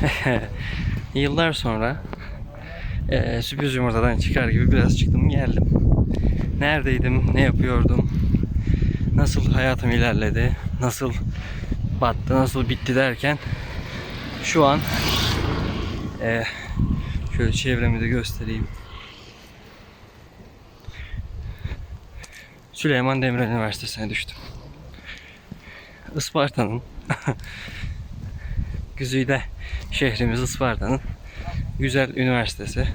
Yıllar sonra eee sürpriz yumurtadan çıkar gibi biraz çıktım geldim. Neredeydim, ne yapıyordum, nasıl hayatım ilerledi, nasıl battı, nasıl bitti derken şu an eee, şöyle çevremi de göstereyim. Süleyman Demirel Üniversitesi'ne düştüm. Isparta'nın Güzide şehrimiz Isparta'nın güzel üniversitesi.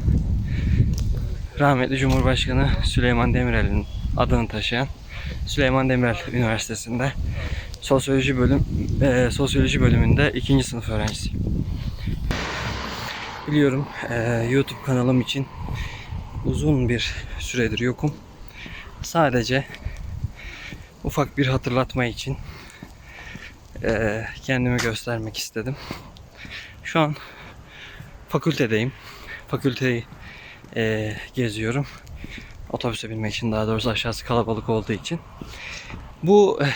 Rahmetli Cumhurbaşkanı Süleyman Demirel'in adını taşıyan Süleyman Demirel Üniversitesi'nde sosyoloji bölüm eee, sosyoloji bölümünde ikinci sınıf öğrencisiyim. Biliyorum eee, YouTube kanalım için uzun bir süredir yokum. Sadece ufak bir hatırlatma için eee, kendimi göstermek istedim. Şu an fakültedeyim. Fakülteyi eee, geziyorum. Otobüse binmek için daha doğrusu aşağısı kalabalık olduğu için. Bu eh,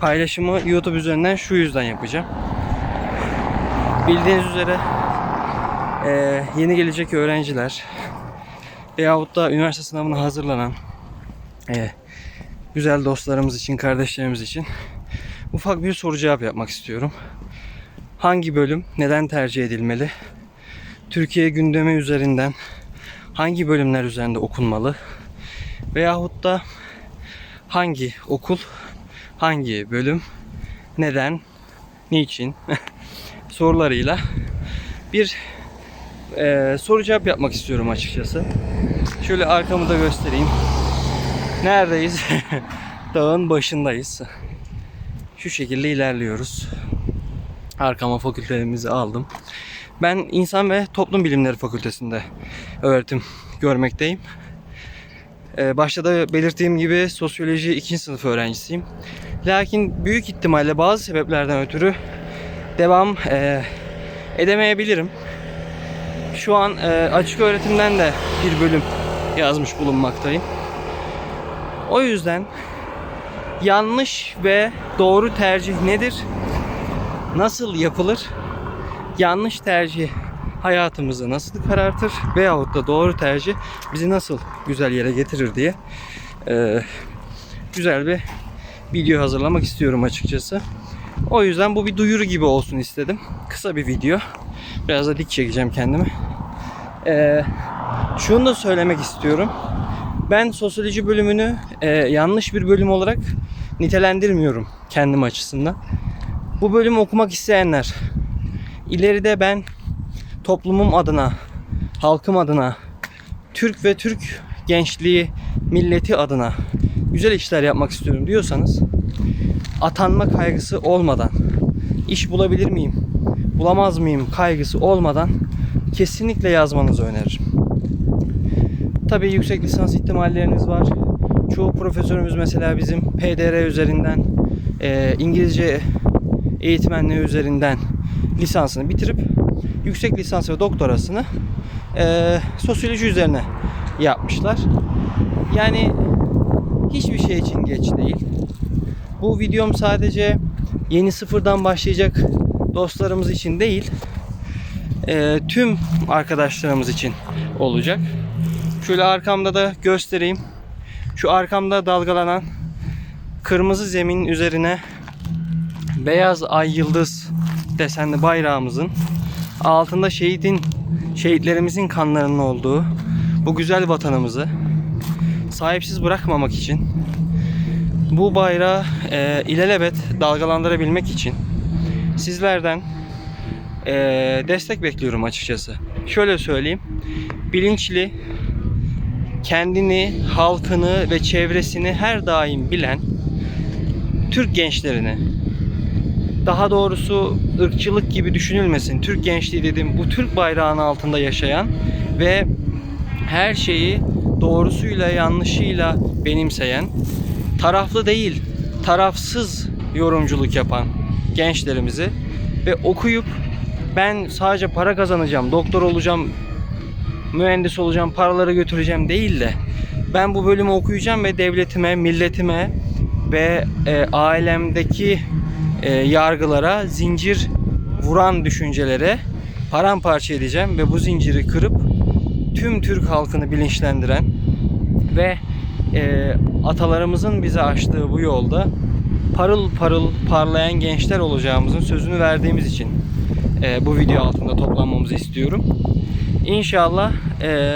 paylaşımı YouTube üzerinden şu yüzden yapacağım. Bildiğiniz üzere eee, yeni gelecek öğrenciler veyahut da üniversite sınavına hazırlanan eee, güzel dostlarımız için, kardeşlerimiz için ufak bir soru cevap yapmak istiyorum. Hangi bölüm neden tercih edilmeli? Türkiye gündemi üzerinden hangi bölümler üzerinde okunmalı? Veyahut da hangi okul, hangi bölüm, neden, niçin sorularıyla bir eee, soru cevap yapmak istiyorum açıkçası. Şöyle arkamı da göstereyim. Neredeyiz? Dağın başındayız. Şu şekilde ilerliyoruz. Arkama fakültemizi aldım. Ben İnsan ve Toplum Bilimleri Fakültesinde öğretim görmekteyim. Ee, başta da belirttiğim gibi sosyoloji 2. sınıf öğrencisiyim. Lakin büyük ihtimalle bazı sebeplerden ötürü devam e, edemeyebilirim. Şu an e, açık öğretimden de bir bölüm yazmış bulunmaktayım. O yüzden yanlış ve doğru tercih nedir? Nasıl yapılır? Yanlış tercih hayatımızı nasıl karartır veyahut da doğru tercih bizi nasıl güzel yere getirir diye eee, güzel bir video hazırlamak istiyorum açıkçası. O yüzden bu bir duyuru gibi olsun istedim. Kısa bir video. Biraz da dik çekeceğim kendimi. Eee şunu da söylemek istiyorum. Ben sosyoloji bölümünü e, yanlış bir bölüm olarak nitelendirmiyorum kendim açısından. Bu bölümü okumak isteyenler ileride ben toplumum adına, halkım adına, Türk ve Türk gençliği, milleti adına güzel işler yapmak istiyorum diyorsanız atanma kaygısı olmadan, iş bulabilir miyim, bulamaz mıyım kaygısı olmadan kesinlikle yazmanızı öneririm. Tabii yüksek lisans ihtimalleriniz var. Çoğu profesörümüz mesela bizim PDR üzerinden, e, İngilizce eğitmenliği üzerinden lisansını bitirip yüksek lisans ve doktorasını e, sosyoloji üzerine yapmışlar. Yani hiçbir şey için geç değil. Bu videom sadece yeni sıfırdan başlayacak dostlarımız için değil, e, tüm arkadaşlarımız için olacak. Şöyle arkamda da göstereyim. Şu arkamda dalgalanan kırmızı zemin üzerine beyaz ay yıldız desenli bayrağımızın altında şehidin şehitlerimizin kanlarının olduğu bu güzel vatanımızı sahipsiz bırakmamak için bu bayrağı e, ilelebet dalgalandırabilmek için sizlerden e, destek bekliyorum açıkçası. Şöyle söyleyeyim. Bilinçli, kendini, halkını ve çevresini her daim bilen Türk gençlerini daha doğrusu ırkçılık gibi düşünülmesin. Türk gençliği dedim bu Türk bayrağının altında yaşayan ve her şeyi doğrusuyla yanlışıyla benimseyen, taraflı değil, tarafsız yorumculuk yapan gençlerimizi ve okuyup ben sadece para kazanacağım, doktor olacağım, mühendis olacağım, paraları götüreceğim değil de ben bu bölümü okuyacağım ve devletime, milletime ve e, ailemdeki e, yargılara zincir vuran düşüncelere paramparça edeceğim ve bu zinciri kırıp tüm Türk halkını bilinçlendiren ve e, atalarımızın bize açtığı bu yolda parıl parıl parlayan gençler olacağımızın sözünü verdiğimiz için e, bu video altında toplanmamızı istiyorum. İnşallah e,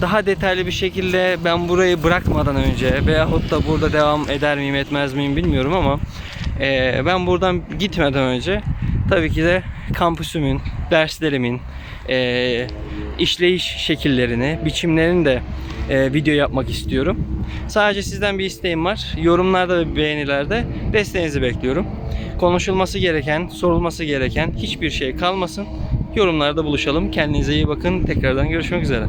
daha detaylı bir şekilde ben burayı bırakmadan önce veyahut da burada devam eder miyim etmez miyim bilmiyorum ama e, ben buradan gitmeden önce tabii ki de kampüsümün, derslerimin, e, işleyiş şekillerini, biçimlerini de e, video yapmak istiyorum. Sadece sizden bir isteğim var. Yorumlarda ve beğenilerde desteğinizi bekliyorum. Konuşulması gereken, sorulması gereken hiçbir şey kalmasın. Yorumlarda buluşalım. Kendinize iyi bakın. Tekrardan görüşmek üzere.